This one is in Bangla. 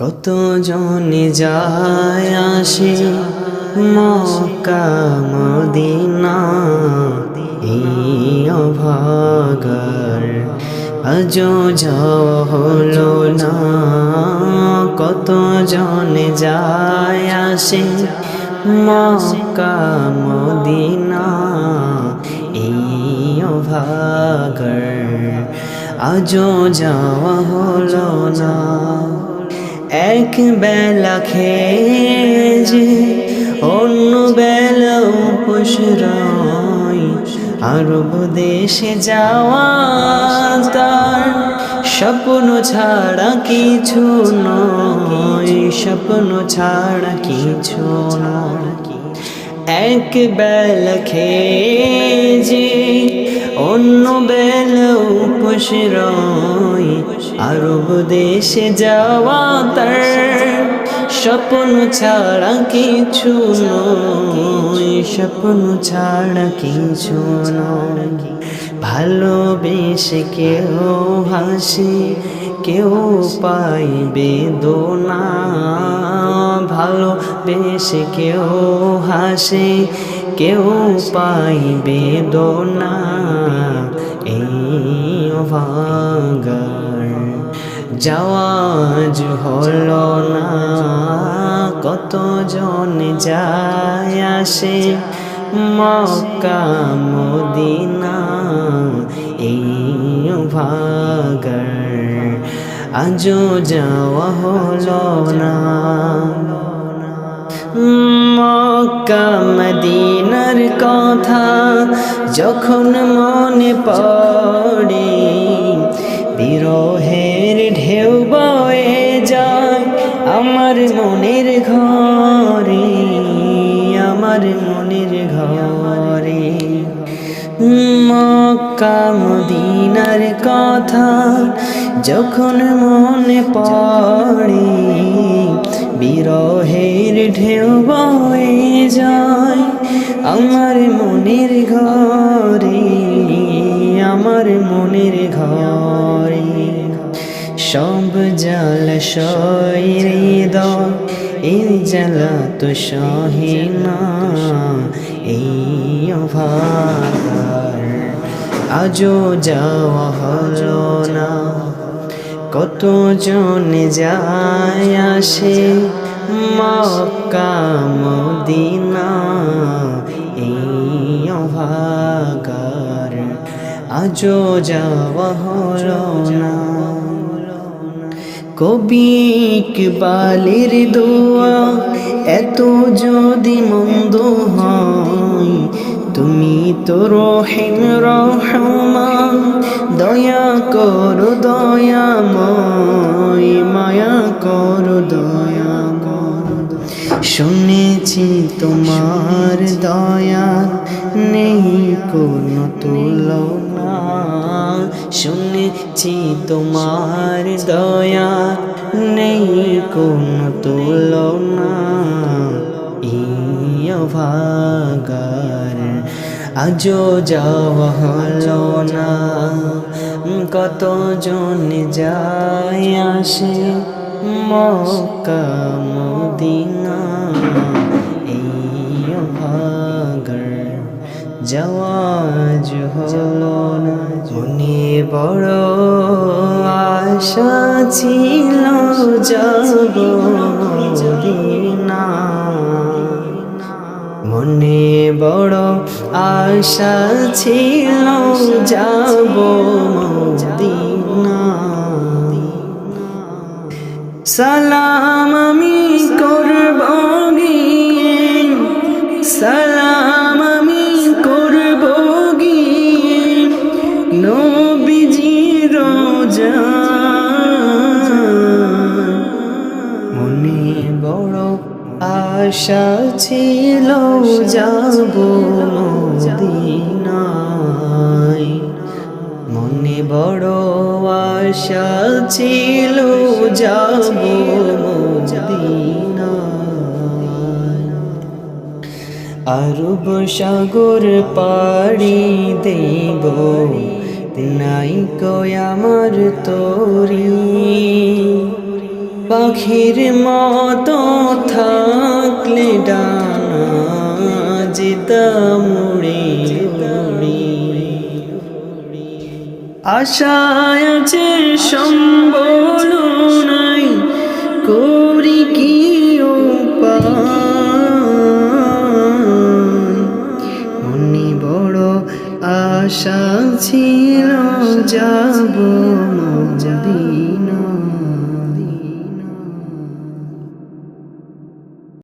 কত জনে যায় আসে মক্কা, মদিনা? আজও যাওয়া হলো না। কত জনে যায় আসে মক্কা, মদিনা? এই অভাগার আজও যাওয়া হলো না। এক বেলা খেয়ে অন্য বেলা উপোস আরব দেশে যাওয়া তার স্বপ্ন ছাড়া কিছু নয়, স্বপ্ন ছাড়া কিছু নয়। এক বেল খেয়ে অন্য বেল উপোস রয় আরব দেশে যাওয়া তার স্বপ্ন ছাড়া কিছু নয়, স্বপ্ন ছাড়া কিছু নয়। ভালোবেসে কেউ হাসি, কেউ পাইবে দোনা। ভালো বেশে কেউ হাসে কেউ পাইবে দোনা এই ভাগার যাওয়াজ হলো না। কত জন যায় আসে মক্কা, মদিনা। এই ভাগার আজও যাওয়া হলো না। মক্কা মদিনার কথা যখন মনে পড়ে, বিরহের ঢেউ বয়ে যায় আমার মনের ঘরে, আমার মনের ঘরে। মক্কা মদিনার কথা যখন মনে পড়ে আমার মনের ঘরে, আমার মনের ঘরে। সব জাল শৈরিদ এই জ্বালা তো সহিনা এই অভার। আজও যাওয়া না কত জন যায় আসে? মক্কা, মদিনা অভাগার আজও যাওয়া হলো না। কবি ইকবালের দোয়া, এত যদি মন্দ হয়, তুমি তো রহিম রহমান। দয়া করো দয়াময় মায়া করো, দয়া শুনেছি তোমার দয়া নেই কোনো তুলনা শুনেছি তোমার দয়া নেই কোনো তুলনা এই ভাগার যাওয়া হলো না। কত জন যায় আসে মক্কা, মদিনা, এই ভাগার যাওয়াজ হলো না। বড় আশা ছিল যাব না মনে বড় আশা ছিল যাব সালাম আমি করব গিয়ে। সালাম আমি করব গিয়ে। নবীজি রোজা। মনে বড় আশা ছিল, যাব মনে বড় আশা ছিল যাব আরব সাগর পাড়ি দেব, নাই কই আমার তোরি। পাখির মতো থাকলে ডানা যেতাম উড়ে। আশায় আছে সম্বল নাই করি কি মনে বড় আশা ছিল যাব মদিনা